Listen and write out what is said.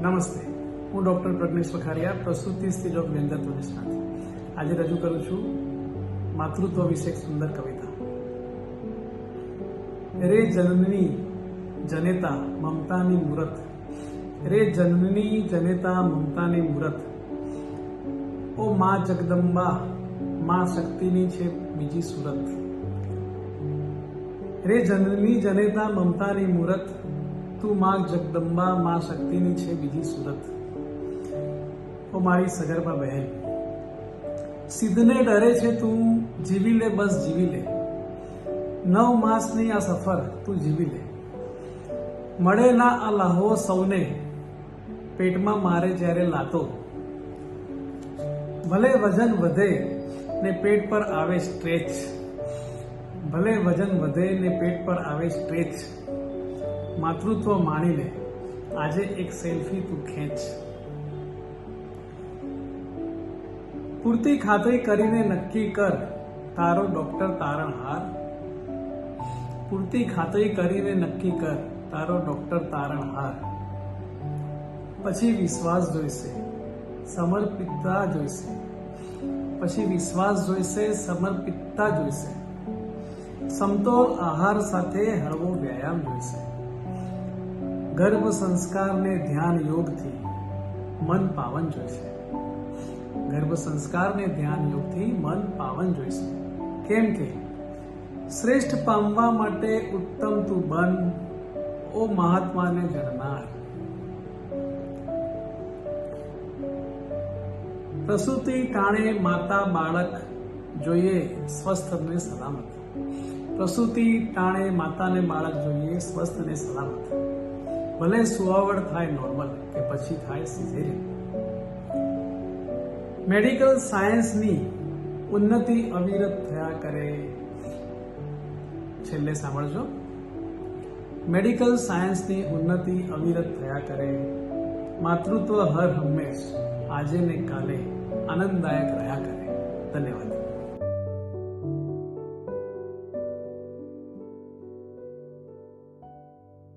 નમસ્તે હું ડોક્ટર પ્રજ્ઞેશ વખારિયા પ્રસૂતિ સ્ત્રીરોગ વ્યંગત્વ નિષ્ણાત આજે રજૂ કરું છું માતૃત્વ વિશે એક સુંદર કવિતા રે જનની જનેતા મમતાની મૂરત રે જનની જનેતા મમતાની મૂરત ઓ મા જગદંબા મા શક્તિની છે બીજી સુરત રે જનની જનેતા મમતાની મૂરત તું માં જગદંબા માં શક્તિની છે બીજી સુરત. ઓ મારી સગર્ભા બહેન સિદ્ધને ડરે છે તું, જીવી લે બસ જીવી લે. નવ માસની આ સફર તું જીવી લે. મળેલા આ લાહો સૌને, પેટમાં મારે જ્યારે લાતો. ભલે વજન વધે ને પેટ પર આવે સ્ટ્રેચ. ભલે વજન વધે ને પેટ પર આવે સ્ટ્રેચ. માતૃત્વ માણીને આજે એક સેલ્ફી તું ખેંચ. પૂરતી ખાતરી કરીને નક્કી કર તારો ડોક્ટર તારણહાર પૂરતી ખાતરી કરીને નક્કી કર તારો ડોક્ટર તારણહાર પછી વિશ્વાસ જોઈશે, સમર્પિતતા જોઈશે. પછી વિશ્વાસ જોઈશે, સમર્પિતતા જોઈશે. સમતોલ આહાર સાથે હળવો વ્યાયામ જોઈશે. ગર્ભ સંસ્કારને ધ્યાન યોગથી મન પાવન જોઈશે. ગર્ભ સંસ્કારને ધ્યાન યોગથી મન પાવન જોઈશે. કેમ કે શ્રેષ્ઠ પામવા માટે ઉત્તમ તું બન, ઓ મહાત્માને જણનાર પ્રસૂતિ ટાણે માતા બાળક જોઈએ સ્વસ્થ અને સલામત. પ્રસૂતિ ટાણે માતાને બાળક જોઈએ સ્વસ્થ અને સલામત. ભલે સુવાવડ થાય નોર્મલ કે પછી થાય સિઝેરિયન મેડિકલ સાયન્સની ઉન્નતિ અવિરત થયા કરે. છેલ્લે સાંભળજો. મેડિકલ સાયન્સની ઉન્નતિ અવિરત થયા કરે. માતૃત્વ હર હંમેશ આજે ને કાલે આનંદદાયક રહ્યા કરે. ધન્યવાદ.